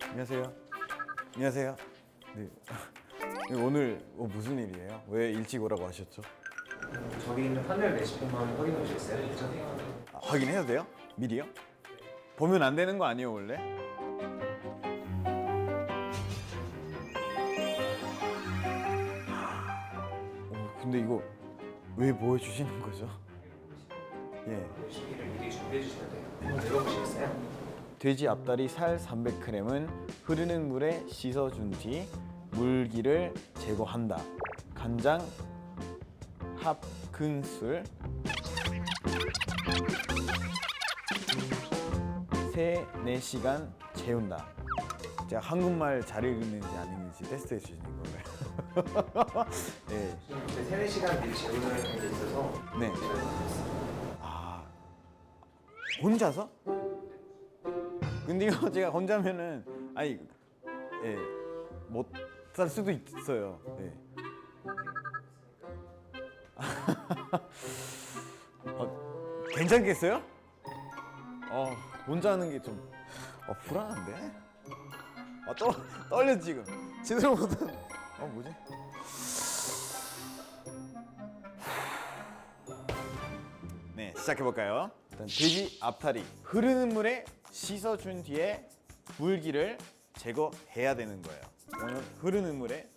안녕하세요. 안녕하세요. 네. 오늘 어, 무슨 일이에요? 왜 일찍 오라고 하셨죠? 저기 있는 판넬 레시피만 확인해 보시겠어요? 일단 아, 확인해도 돼요? 미리요? 보면 안 되는 거 아니에요 원래? 근데 이거 왜 보여주시는 거죠? 예. 레시피를 미리 준비해 주시면 돼요. 한번 읽어보시겠어요? 돼지 앞다리 살 300g은 흐르는 물에 씻어준 뒤 물기를 제거한다. 간장 합 큰술 세 4시간 재운다. 제가 한국말 잘 읽는지 아닌지 테스트해 주시는 거예요. 네. 이제 3, 4시간 미리 재우는 게 있어서 네. 아 혼자서? 근데 이거 제가 혼자면은 아니 예 못 살 수도 있어요. 예. 어, 괜찮겠어요? 어 혼자 하는 게 좀 어, 불안한데? 아 떨, 떨려 지금 제대로 못한 어 뭐지? 네, 시작해 볼까요? 일단 돼지 앞다리 흐르는 물에 씻어준 뒤에 물기를 제거해야 되는 거예요. 오늘 흐르는 물에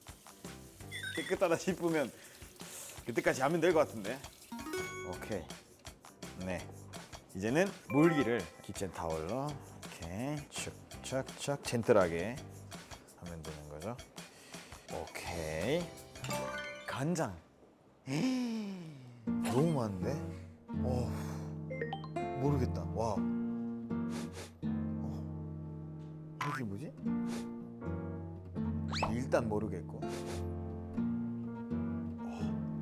깨끗하다 싶으면 그때까지 하면 될 것 같은데. 오케이. 네. 이제는 물기를 키친 타월로 이렇게 착착착 젠틀하게. 오케이. 간장. 너무 많은데? 어 모르겠다. 와. 어, 이게 뭐지? 일단 모르겠고. 어,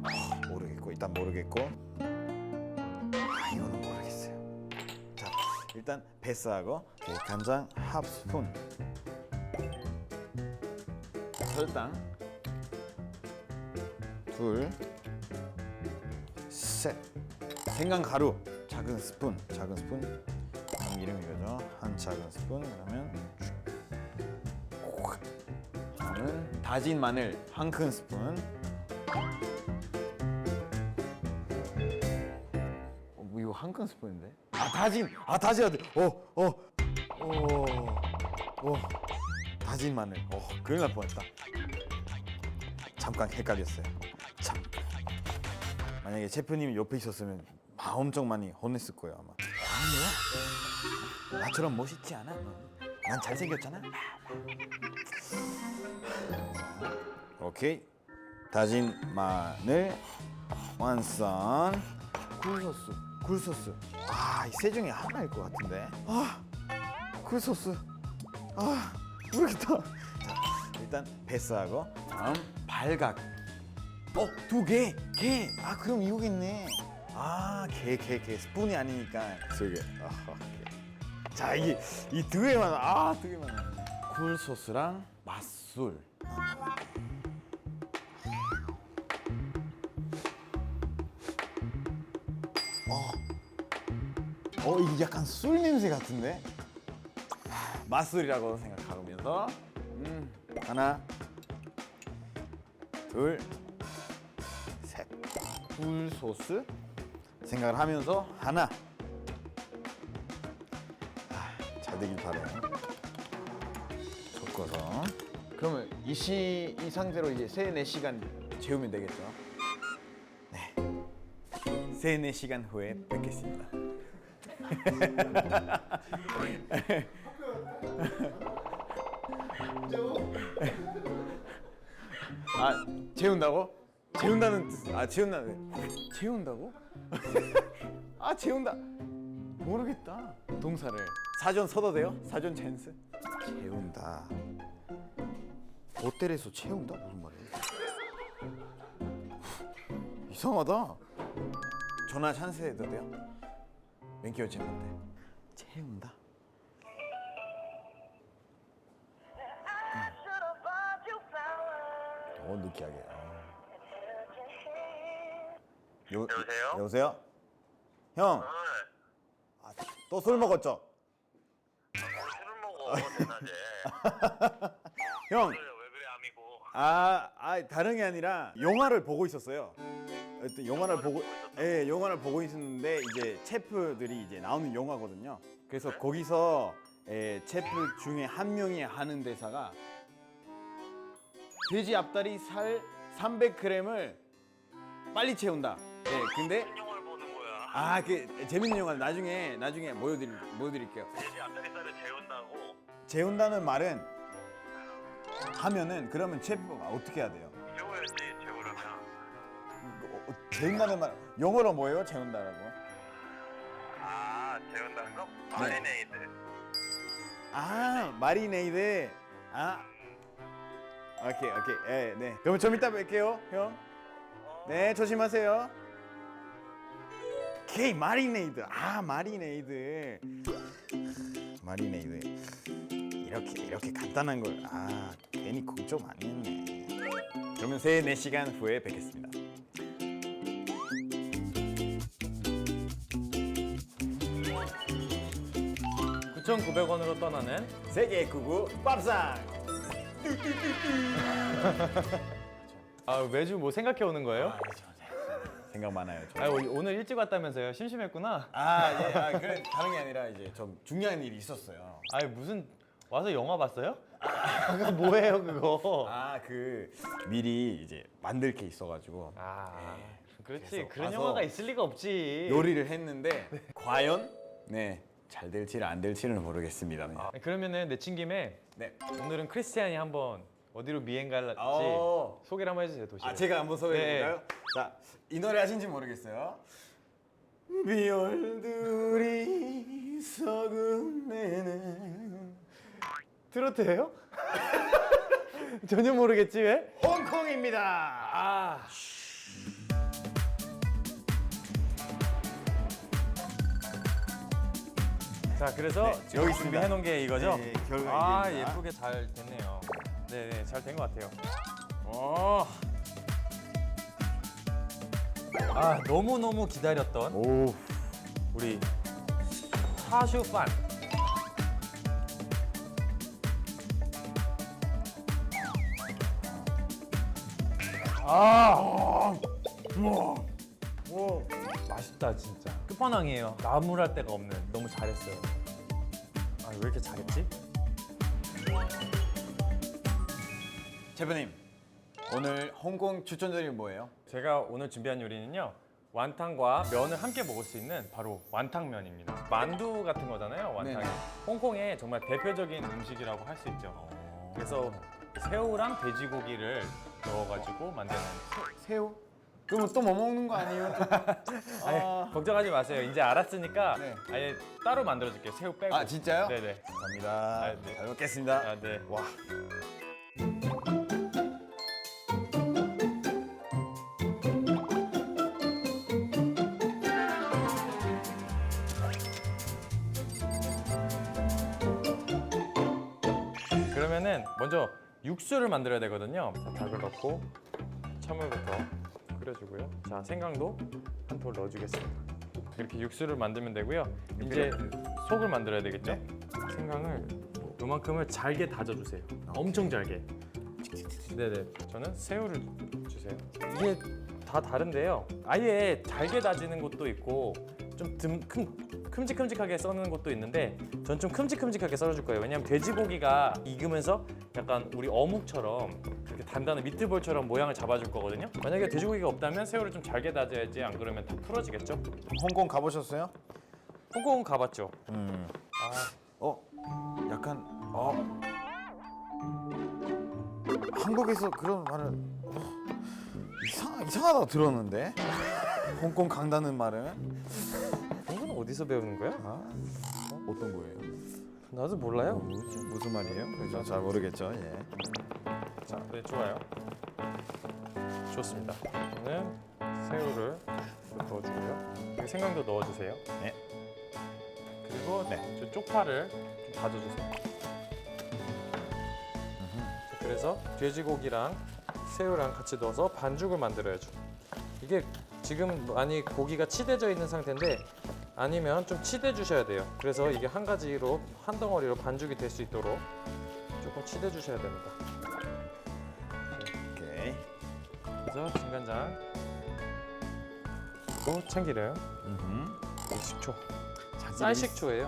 어, 모르겠고 일단 모르겠고. 아 이거는 모르겠어요. 자 일단 패스하고 오케이, 간장 합 스푼. 설탕 둘. 셋. 생강 가루 작은 스푼 작은 스푼. 그럼 이름 이거죠. 한 작은 스푼. 그러면 콕. 저는 다진 마늘 한 큰 스푼. 어, 뭐 이거 한 큰 스푼인데? 아 다진! 아 다져야 돼어어 어. 어, 어. 다진 마늘 어 큰일 날 뻔했다. 잠깐 헷갈렸어요. 참. 만약에 셰프님이 옆에 있었으면 막 엄청 많이 혼냈을 거예요 아마. 아니야? 나처럼 멋있지 않아? 난 잘생겼잖아. 오케이. 다진 마늘 완성. 굴소스 굴소스. 아 이 세 중에 하나일 것 같은데. 아 굴소스. 아 모르겠다 자 일단 패스하고 다음 발각 어, 두 개, 개. 아, 그럼 이거겠네. 아, 개, 개, 개. 스푼이 아니니까 세 개. 아하, 개. 자, 이게 이두 개만, 아, 두 개만. 굴 소스랑 맛술. 어, 어, 이게 약간 술 냄새 같은데? 맛술이라고 생각하 면서, 음, 하나, 둘, 셋. 굴 소스 생각을 하면서 하나. 아, 잘 되길 바래요. 섞어서. 그러면 이시 이 상태로 이제 세 네 시간 재우면 되겠죠? 네. 세 네 시간 후에 뵙겠습니다. 아 재운다고? 재운다는 뜻. 아 재운다는 재운다고? 아 재운다. 모르겠다. 동사를 사전 써도 돼요? 사전 젠스. 재운다. 호텔에서 채운다 무슨 말이야? 이상하다. 전화 찬스 해도 돼요? 맹키오 챔인데 채운다. 오 느끼하게. 어. 요, 여보세요? 여보세요? 형, 어, 또술 먹었죠? 뭘 술을 먹어 대낮에 형, 그래 왜 그래 아미고 아, 아 다른 게 아니라 영화를 보고 있었어요. 어떤 영화를 보고, 예, 영화를 보고 있었는데 이제 체프들이 이제 나오는 영화거든요. 그래서 거기서 예, 체프 중에 한 명이 하는 대사가 돼지 앞다리 살 300g을 빨리 채운다. 예, 근데 무슨 영화를 보는 거야 아, 그 재밌는 영화 나중에 나중에 보여드릴 보여드릴게요. 돼지 앞다리살을 재운다고 재운다는 말은 하면은 그러면 체프가 어떻게 해야 돼요? 재워야지 재우려면 어, 어, 재운다는 말 영어로 뭐예요? 재운다라고? 아 재운다는 거? 마리네이드 아 마리네이드. 아 오케이 오케이 예, 네. 그럼 좀 이따 뵐게요 형. 네 조심하세요. 오케이 마리네이드. 아 마리네이드. 마리네이드. 이렇게 이렇게 간단한 걸 아 괜히 걱정 많이 했네. 그러면 3, 4시간 후에 뵙겠습니다. 9,900원으로 떠나는 세계 구구 밥상. 아 매주 뭐 생각해 오는 거예요? 생각 많아요. 저. 아 오늘 일찍 왔다면서요? 심심했구나. 아, 예. 아, 그래 다른 게 아니라 이제 좀 중요한 일이 있었어요. 아 무슨 와서 영화 봤어요? 그거 뭐예요 그거? 아, 그 미리 이제 만들 게 있어 가지고 아 그렇지 그래서 그런 와서 영화가 있을 리가 없지. 요리를 했는데 과연 네, 잘 될지 안 될지는 모르겠습니다. 네. 아, 그러면은 내친 김에 네. 오늘은 크리스티안이 한번 어디로 미행 갈지 어. 소개를 한번 해주세요 도시. 아, 제가 한번 소개해 네. 볼까요? 자, 이 노래 하신지 모르겠어요. 비열들이 서금내는 트로트예요? 전혀 모르겠지 왜? 홍콩입니다. 아. 자, 그래서 네, 지금 여기. 준비해 놓은 게 이거죠? 네, 결과 아, 이게입니다. 예쁘게 잘 됐네요. 네, 네, 잘 된 것 같아요. 어. 아, 너무너무 기다렸던 오. 우리 차슈판. 아, 우와. 맛있다 진짜. 끝판왕이에요. 나무랄 데가 없는. 너무 잘했어요. 아, 왜 이렇게 잘했지? 제프님. 오늘 홍콩 추천드릴 뭐예요? 제가 오늘 준비한 요리는요. 완탕과 면을 함께 먹을 수 있는 바로 완탕면입니다. 만두 같은 거잖아요, 완탕이. 네네. 홍콩의 정말 대표적인 음식이라고 할 수 있죠. 그래서 새우랑 돼지고기를 넣어가지고 만드는 새우? 그러면 또뭐 먹는 거 아니에요? 아니, 아, 걱정하지 마세요. 이제 알았으니까 네. 아예 따로 만들어줄게요. 새우 빼고. 아 진짜요? 네네. 감사합니다. 아, 네. 잘 먹겠습니다. 아 네. 와. 그러면은 먼저 육수를 만들어야 되거든요. 자, 닭을 넣고 찬물부터 끓여주고요. 자, 생강도 한 톨 넣어주겠습니다. 이렇게 육수를 만들면 되고요. 이제 속을 만들어야 되겠죠? 생강을 요만큼을 잘게 다져주세요. 엄청 잘게. 네네. 저는 새우를 주세요. 이게 다 다른데요. 아예 잘게 다지는 것도 있고 좀 듬, 큼, 큼직큼직하게 써는 것도 있는데 전 좀 큼직큼직하게 썰어줄 거예요. 왜냐면 돼지고기가 익으면서 약간 우리 어묵처럼 그렇게 단단한 미트볼처럼 모양을 잡아줄 거거든요. 만약에 돼지고기가 없다면 새우를 좀 잘게 다져야지 안 그러면 다 풀어지겠죠? 홍콩 가보셨어요? 홍콩 가봤죠? 음. 아, 어, 약간 어. 한국에서 그런 말을 어, 이상 이상하다 들었는데. 홍콩 강다는 말은 이건 어디서 배우는 거야? 아, 어떤 거예요? 나도 몰라요. 뭐지? 무슨 말이에요? 그죠? 잘 모르겠죠. 예. 자, 네 좋아요. 좋습니다. 저는 새우를 넣어주고요. 여기 생강도 넣어주세요. 네. 그리고 네. 저 쪽파를 좀 다져주세요. 자, 그래서 돼지고기랑 새우랑 같이 넣어서 반죽을 만들어야죠. 이게 지금 많이 고기가 치대져 있는 상태인데 아니면 좀 치대 주셔야 돼요. 그래서 이게 한 가지로 한 덩어리로 반죽이 될 수 있도록 조금 치대 주셔야 됩니다. 오케이. 그래서 진간장 그리고 참기름, 음흠. 식초, 쌀식초예요.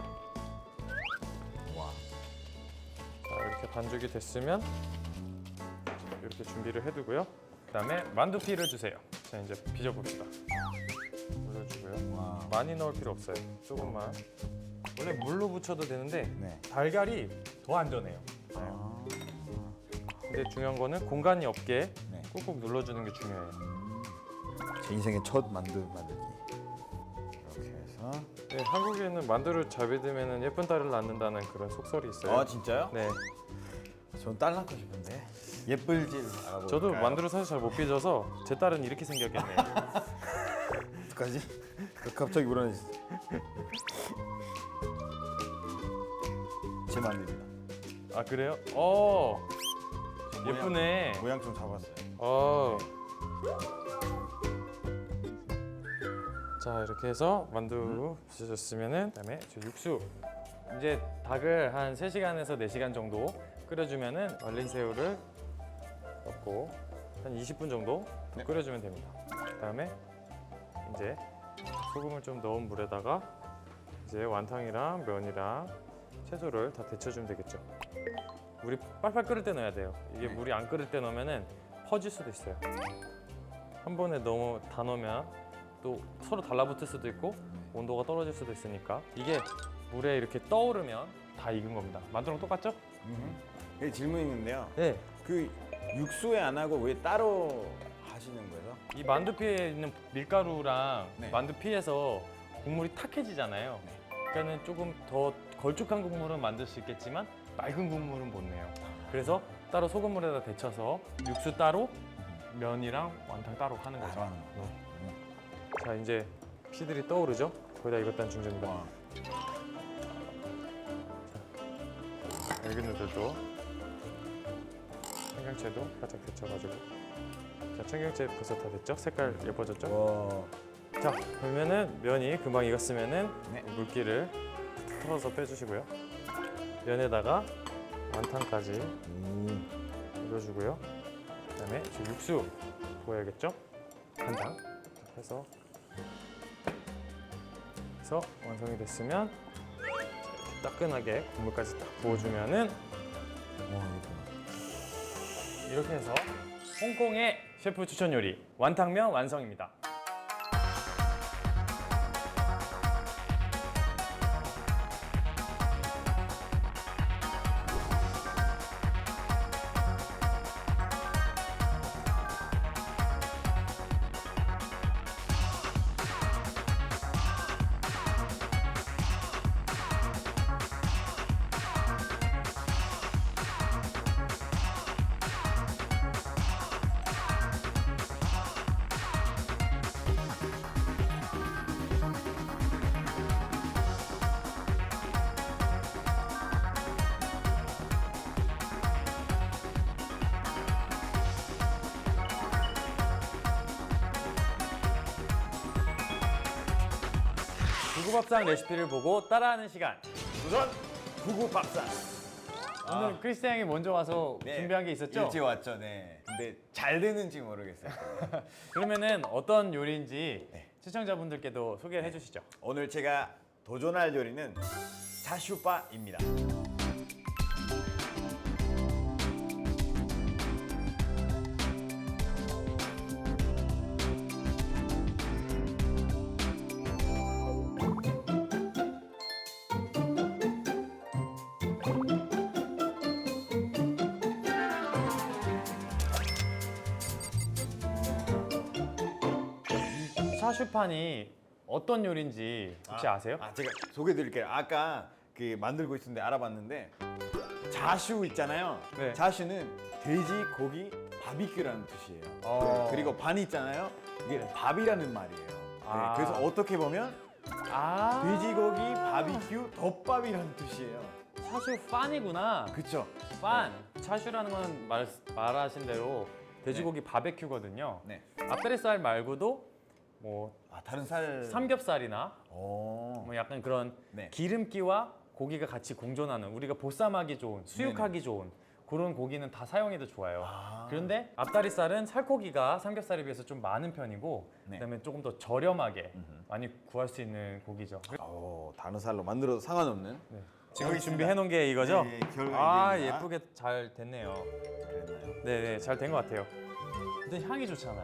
와. 자, 이렇게 반죽이 됐으면 이렇게 준비를 해두고요. 그 다음에 만두피를 주세요. 자 이제 빚어봅시다. 올려주고요. 와. 많이 넣을 필요 없어요. 조금만. 원래 물로 부쳐도 되는데 네. 달걀이 더 안전해요. 아. 근데 중요한 거는 공간이 없게 네. 꾹꾹 눌러주는 게 중요해요. 제 인생의 첫 만두 만들기. 이렇게 해서. 네, 한국에는 만두를 잘 빚으면 예쁜 딸을 낳는다는 그런 속설이 있어요. 아 진짜요? 네, 전 딸 낳고 싶은데. 예쁠지 알아볼까요? 저도 만두를 사실 잘 못 빚어서 제 딸은 이렇게 생겼겠네요. 어떡하지? 갑자기 우러내지. 제 만두입니다. 아 그래요? 어 예쁘네. 모양 좀 잡았어요. 어. 자 이렇게 해서 만두 빚어졌으면은 그다음에 저 육수 이제 닭을 한 3시간에서 4시간 정도 끓여주면은 말린 새우를 넣고 한 20분 정도 더 네. 끓여주면 됩니다. 그다음에 이제 소금을 좀 넣은 물에다가 이제 완탕이랑 면이랑 채소를 다 데쳐주면 되겠죠. 물이 빨빨 끓을 때 넣어야 돼요. 이게 네. 물이 안 끓을 때 넣으면은 퍼질 수도 있어요. 한 번에 너무 다 넣으면 또 서로 달라붙을 수도 있고 온도가 떨어질 수도 있으니까 이게 물에 이렇게 떠오르면 다 익은 겁니다. 만두랑 똑같죠? 그 질문 있는데요. 네. 그 육수에 안 하고 왜 따로 하시는 거예요? 이 만두피에 있는 밀가루랑 네. 만두피에서 국물이 탁해지잖아요. 그러니까는 조금 더 걸쭉한 국물은 만들 수 있겠지만 맑은 국물은 못 내요. 그래서 따로 소금물에다 데쳐서 육수 따로 면이랑 완탕 따로 하는 거죠. 거. 네. 자 이제 피들이 떠오르죠? 거의 다 익었다는. 와. 맑은 누들도 청경채도 살짝 데쳐가지고 자 청경채 벌써 다 됐죠? 색깔 예뻐졌죠? 와. 자 그러면은 면이 금방 익었으면은 네. 물기를 털어서 빼주시고요. 면에다가 완탕까지 음. 올려주고요. 그다음에 저 육수 부어야겠죠? 간장 해서 해서 완성이 됐으면 자, 이렇게 따끈하게 국물까지 딱 부어주면은 와 이렇게 해서 홍콩의 셰프 추천 요리 완탕면 완성입니다. 구구밥상 레시피를 보고 따라하는 시간. 우선 구구밥상. 오늘 크리스티안 형이 먼저 와서 네. 준비한 게 있었죠? 일찍 왔죠, 네. 근데 잘 되는지 모르겠어요. 그러면은 어떤 요리인지 네. 시청자분들께도 소개를 해주시죠. 오늘 제가 도전할 요리는 차슈바입니다. 샤슈판이 어떤 요리인지 혹시 아, 세요 아, 제가 소개드릴게요. 아까 그 만들고 있었는데 알아봤는데 자슈 있잖아요. 네. 자슈는 돼지 고기 바비큐라는 뜻이에요. 어. 그리고 반 있잖아요. 이게 밥이라는 말이에요. 네, 아. 그래서 어떻게 보면 아 돼지고기 바비큐 덮밥이라는 뜻이에요. 샤슈 판이구나. 그쵸? 판. 샤슈라는 건 말, 말하신 대로 돼지고기 바베큐거든요. 네. 앞다리살 말고도 뭐 아 다른 살. 삼겹살이나 오. 뭐 약간 그런 네. 기름기와 고기가 같이 공존하는 우리가 보쌈하기 좋은 수육하기 좋은 그런 고기는 다 사용해도 좋아요. 아. 그런데 앞다리살은 살코기가 삼겹살에 비해서 좀 많은 편이고 네. 그다음에 조금 더 저렴하게 많이 구할 수 있는 고기죠. 오 다른 살로 만들어도 상관없는. 네. 지금 알겠습니다. 준비해 놓은 게 이거죠? 네, 결과 아. 예쁘게 잘 됐네요. 그랬나요? 네네 잘 된 것 같아요. 근데 향이 좋잖아요.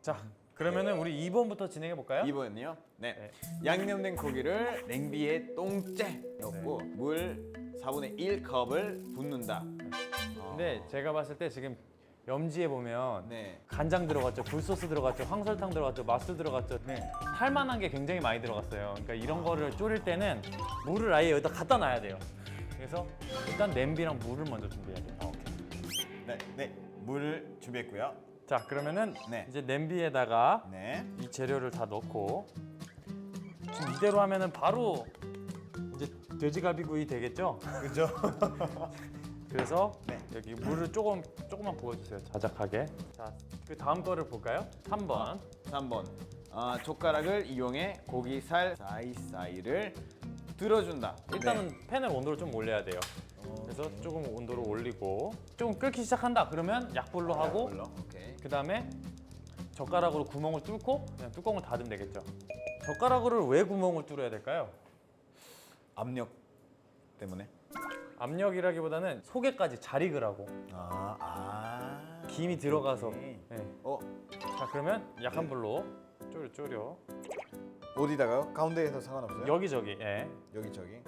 자 그러면은 우리 2번부터 진행해 볼까요? 2번은요. 네. 네. 양념된 고기를 냉비에 똥째 넣고 네. 물 4분의 1 컵을 붓는다. 근데 제가 봤을 때 지금 염지에 보면 네. 간장 들어갔죠, 굴소스 들어갔죠, 황설탕 들어갔죠, 맛술 들어갔죠. 네. 할 만한 게 굉장히 많이 들어갔어요. 그러니까 이런 거를 졸일 때는 물을 아예 여기다 갖다 놔야 돼요. 그래서 일단 냄비랑 물을 먼저 준비해야 돼요. 오케이. 네. 네. 물을 준비했고요. 자 그러면은 네. 이제 냄비에다가 네. 이 재료를 다 넣고 지금 이대로 하면은 바로 이제 돼지갈비구이 되겠죠? 그죠? 그래서 네. 여기 물을 조금 조금만 부어주세요. 자작하게. 자, 그 다음 거를 볼까요? 3번. 3번. 아, 젓가락을 이용해 고기 살 사이사이를 들어준다. 일단은 팬을 온도를 좀 올려야 돼요. 그래서 조금 온도를 올리고 조금 끓기 시작한다. 그러면 약불로 하고. 오케이. 그 다음에 젓가락으로 구멍을 뚫고 그냥 뚜껑을 닫으면 되겠죠. 젓가락으로 왜 구멍을 뚫어야 될까요? 압력 때문에. 압력이라기보다는 속에까지 잘 익으라고 아, 아. 김이 들어가서. 오케이. 네. 어, 자 그러면 약한 불로 쪼려 쪼려 어디다가요? 가운데에서 상관없어요? 여기저기. 예. 여기 저기. 예.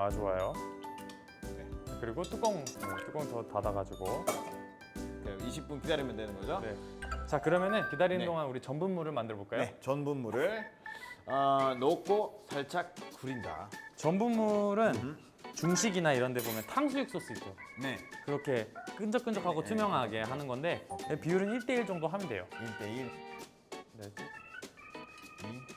아 좋아요. 네. 그리고 뚜껑 네, 뚜껑 더 닫아가지고. 그 20분 기다리면 되는 거죠? 네. 자 그러면은 기다리는 네. 동안 우리 전분물을 만들어 볼까요? 네. 전분물을 어, 넣고 살짝 구린다. 전분물은 중식이나 이런 데 보면 탕수육 소스 있죠. 네. 그렇게 끈적끈적하고 투명하게 하는 건데 비율은 1대1 정도 하면 돼요. 1대1. 네.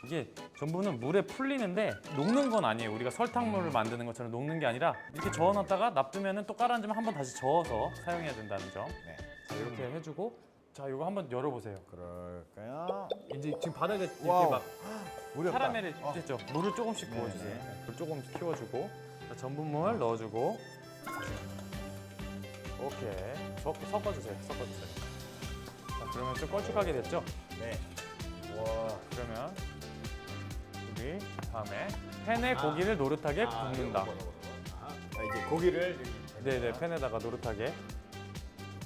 이게 전분은 물에 풀리는데 녹는 건 아니에요. 우리가 설탕물을 만드는 것처럼 녹는 게 아니라 이렇게 저어놨다가 놔두면 또 깔아앉으면 한 번 다시 저어서 사용해야 된다는 점. 네. 자 이렇게 해주고 자 이거 한번 열어보세요. 그럴까요? 이제 지금 바닥에 이렇게 와우. 막 물이 없다. 카라멜이 어. 됐죠. 물을 조금씩 네, 부어주세요. 네. 물 조금 키워주고 자, 전분물 넣어주고 오케이 섞, 섞어주세요. 섞어주세요. 자 그러면 좀 걸쭉하게 됐죠? 네. 와 그러면 우리 다음에 팬에 고기를 노릇하게 아, 굽는다. 요거. 아, 자, 이제 고기를 여기 네네 팬에다가 노릇하게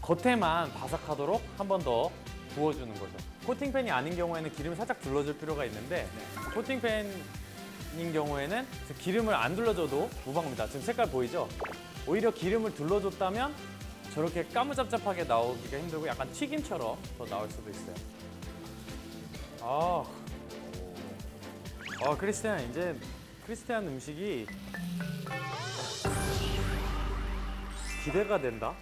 겉에만 바삭하도록 한 번 더 구워주는 거죠. 코팅팬이 아닌 경우에는 기름을 살짝 둘러줄 필요가 있는데 코팅팬인 경우에는 기름을 안 둘러줘도 무방합니다. 지금 색깔 보이죠? 오히려 기름을 둘러줬다면 저렇게 까무잡잡하게 나오기가 힘들고 약간 튀김처럼 더 나올 수도 있어요. 아, 아 크리스티안 이제 크리스티안 음식이 기대가 된다.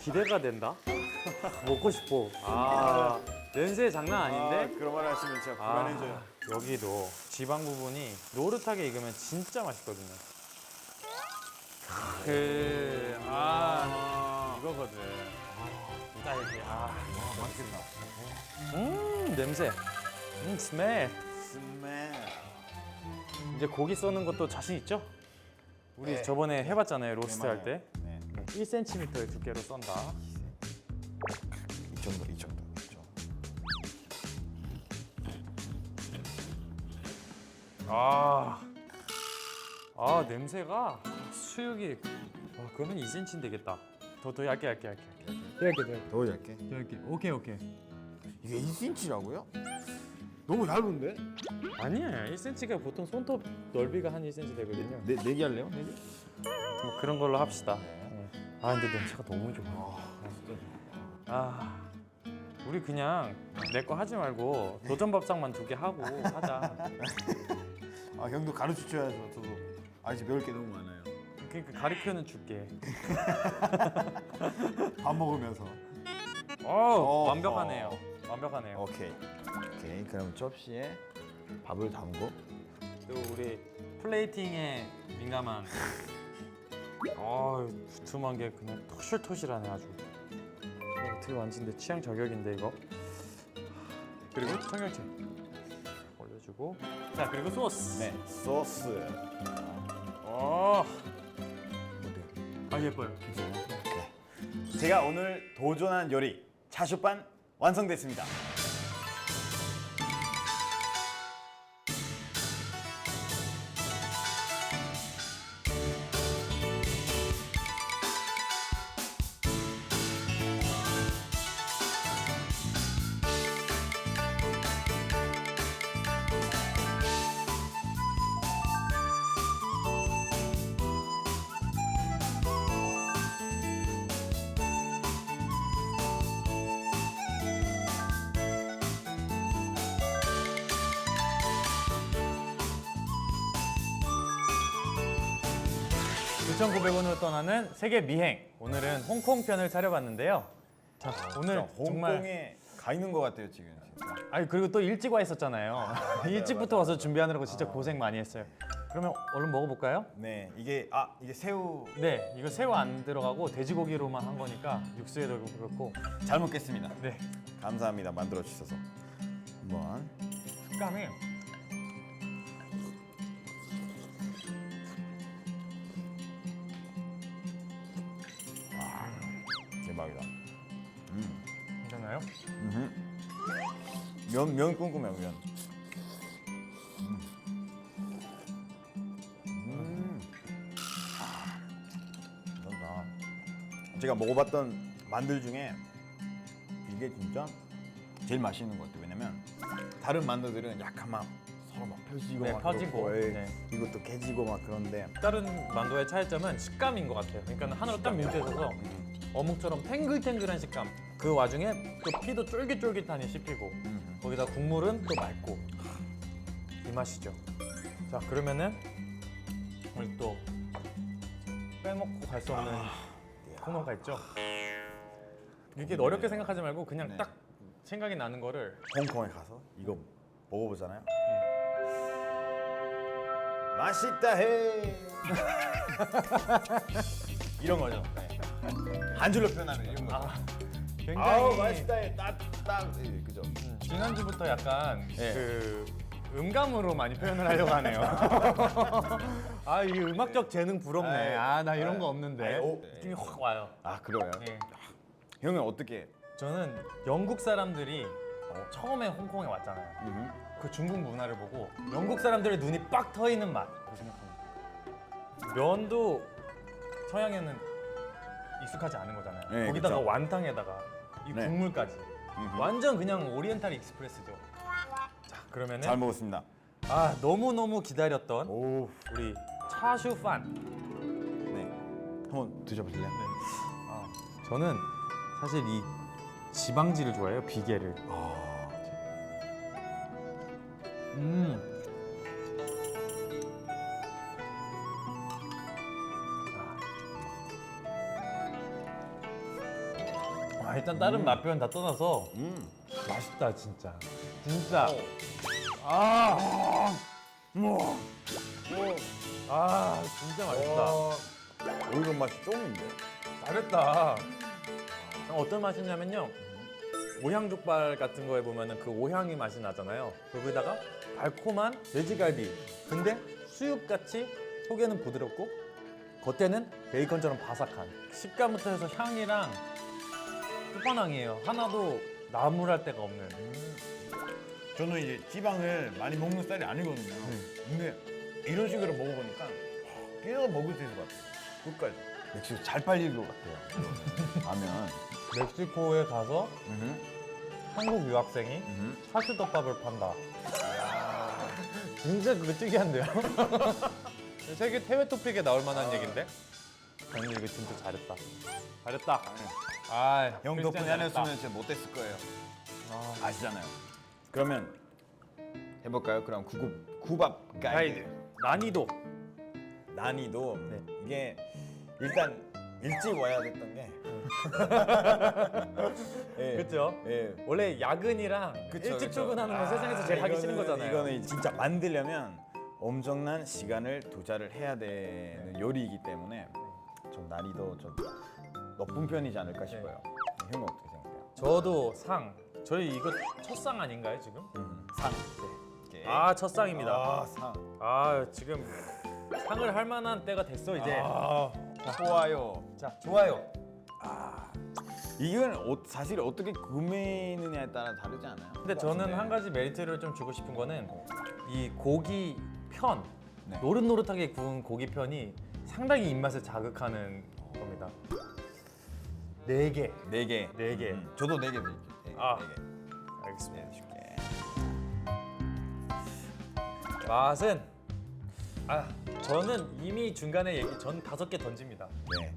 기대가 된다. 먹고 싶어. 아 냄새 장난 아닌데. 아, 그런 말 하시면 진짜 아, 불안해져요. 여기도 지방 부분이 노릇하게 익으면 진짜 맛있거든요. 그, 아, 이거거든. 딸기, 아, 맛있겠다. 음, 냄새. 음, 스멜. 스멜. 이제 고기 써는 것도 자신 있죠? 우리 네. 저번에 해봤잖아요, 로스트 할 때. 네. 1cm의 두께로 썬다. 이 정도, 이 정도. 이 정도. 아, 아 냄새가 수육이. 와, 그러면 2cm 되겠다. 더더 얇게 얇게 얇게 얇게 얇게 얇게 더 얇게. 얇게. 오케이 오케이. 이게 2cm라고요? 너무 얇은데? 아니야, 1cm가 보통 손톱 넓이가 한 1cm 되거든요. 네, 내기 할래요? 내기? 뭐 그런 걸로 합시다. 네. 아 근데 냄새가 너무 좋아. 아, 우리 그냥 내 거 하지 말고 도전 밥상만 두 개 하고 하자. 아, 형도 가르쳐 줘야죠. 저도 아직 배울 게 너무 많아요. 그러니까 가르쳐는 줄게. 밥 먹으면서. 어, 어, 완벽하네요. 완벽하네요. 오케이. 오케이. 그럼 접시에 밥을 담고 또 우리 플레이팅에 민감한 아 두툼한 게 그냥 토실토실하네 아주. 이거 어떻게 만지는데 취향 저격인데 이거. 그리고 청경채 올려주고. 자 그리고 소스. 네, 소스. 어. 아 예뻐요. 제가 오늘 도전한 요리 차슈반 완성됐습니다. 9,900원으로 떠나는 세계 미행. 오늘은 홍콩 편을 차려봤는데요. 자, 오늘 정말 가 있는 것 같아요 지금. 진짜. 아니 그리고 또 일찍 와 있었잖아요. 일찍부터 와서 준비하느라고 진짜 고생 많이 했어요. 그러면 얼른 먹어볼까요? 네, 이게 아 이게 새우 네, 이거 새우 안 들어가고 돼지고기로만 한 거니까 육수에도 그렇고. 잘 먹겠습니다. 네, 감사합니다 만들어 주셔서. 한번. 식감이 대박이다. 괜찮나요? 면, 면 궁금해요, 면. 음. 음. 아. 제가 먹어봤던 만들 중에 이게 진짜 제일 맛있는 것 같아요. 왜냐면 다른 만두들은 약간 막 서로 막 펴지고 네, 막 펴지고, 그렇고, 예, 네. 이것도 개지고 막 그런데 다른 만두의 차이점은 식감인 것 같아요. 그러니까 하나로 딱 밀대 있어서 어묵처럼 탱글탱글한 식감. 그 와중에 또 피도 쫄깃쫄깃하니 씹히고 거기다 국물은 또 맑고 이 맛이죠. 자 그러면은 우리 또 빼먹고 갈 수 없는 코너가 있죠. 이렇게 어렵게 생각하지 말고 그냥 네. 딱 생각이 나는 거를 홍콩에 가서 이거 먹어보잖아요. 맛있다 해. 이런 거죠. 네. 한 줄로 표현하는 이런 거죠. 아, 굉장히 맛있다 해. 딱딱 예, 그죠. 음, 지난주부터 약간 네. 그 음감으로 많이 표현을 하려고 하네요. 아, 이 음악적 재능 부럽네. 아이, 아, 나 이런. 거 없는데. 아이, 오. 느낌이 확 와요. 아 그래요. 예. 형은 어떻게? 저는 영국 사람들이 처음에 홍콩에 왔잖아요. 음. 그 중국 문화를 보고 영국 사람들의 눈이 빡터 있는 맛. 그 생각합니다. 면도 서양에는 익숙하지 않은 거잖아요. 네, 거기다가 그쵸. 완탕에다가 이 네. 국물까지. 완전 그냥 오리엔탈 익스프레스죠. 자, 그러면은 잘 먹었습니다. 아 너무 너무 기다렸던 오. 우리 차슈판. 네. 한번 드셔보실래요? 아, 저는 사실 이 지방지를 좋아해요 비계를. 아. 음. 아, 일단 다른 맛 표현 다 떠나서 음. 맛있다 진짜. 진짜. 아. 우와. 아 진짜 맛있다. 오이런 맛이 좀인데. 잘했다. 어떤 맛이냐면요. 오향 족발 같은 거에 보면은 그 오향이 맛이 나잖아요. 거기다가 달콤한 돼지갈비. 근데 수육같이 속에는 부드럽고 겉에는 베이컨처럼 바삭한 식감부터 해서 향이랑 끝판왕이에요. 하나도 나무랄 데가 없는. 저는 이제 지방을 많이 먹는 스타일이 아니거든요. 근데 이런 식으로 먹어보니까 계속 먹을 수 있을 것 같아요. 끝까지. 멕시코 잘 팔릴 것 같아요. 라면. 멕시코에 가서 한국 유학생이 음. 차슈덮밥을 판다. 진짜 그거 특이한데요? 세계 태회 토픽에 나올 만한 얘긴데? 아니 이거 진짜 잘했다. 잘했다. 아, 형 덕분에 안. 했으면 진짜 못했을 거예요. 아, 아시잖아요. 그러면 해볼까요? 그럼 구급 구밥 가이드. 난이도. 난이도 네. 이게 일단 일찍 와야 됐던 게. 예. 그렇죠? 예. 원래 야근이랑 그쵸, 일찍 그쵸. 출근하는 건 세상에서 제일 하기 싫은 이거는- 거잖아요. 이거는 진짜 만들려면 엄청난 시간을 투자를 해야 되는 요리이기 때문에 좀 난이도 좀 높은 편이지 않을까 싶어요. 형은 어떻게 생각해요? 저도 상. 저희 이거 첫상 아닌가요 지금? 상. 오케이. 아첫 상입니다. 아, 상. 아 지금 상을 할 만한 때가 됐어 이제. 아, 좋아요. 자 좋아요. 이건 어, 사실 어떻게 구매했느냐에 따라 다르지 않아요? 근데 저는 한 가지 메리트를 좀 주고 싶은 거는 이 고기 편 네. 노릇노릇하게 구운 고기 편이 상당히 입맛을 자극하는 겁니다. 네 개. 네 개. 네 개. 음, 저도 네개 드릴게요. 네 개. 아. 네 개. 알겠습니다. 네, 쉽게. 맛은 아 저는 이미 중간에 얘기 전 다섯 개 던집니다. 네.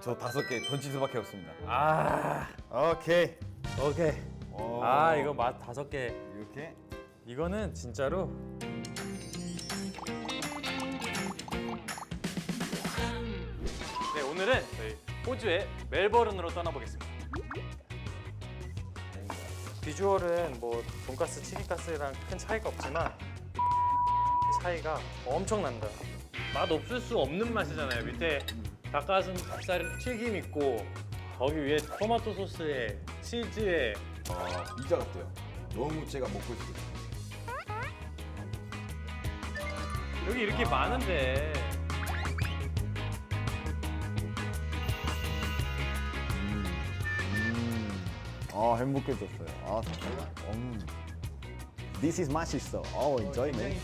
저 다섯 개 던질 수밖에 없습니다. 아 오케이. 오케이. 오. 아 이거 맛 다섯 개. 이렇게. 이거는 진짜로 오늘은 저희 호주의 멜버른으로 떠나보겠습니다. 비주얼은 뭐 돈가스 치킨가스랑 큰 차이가 없지만 차이가 엄청난다. 맛 없을 수 없는 맛이잖아요. 밑에 닭가슴살 튀김 있고 거기 위에 토마토 소스에 치즈에. 아, 이자 같아요. 너무 제가 먹고 싶어요. 여기 이렇게 많은데 아 행복해졌어요. 아. 음. This is 맛있어. 어 enjoyment.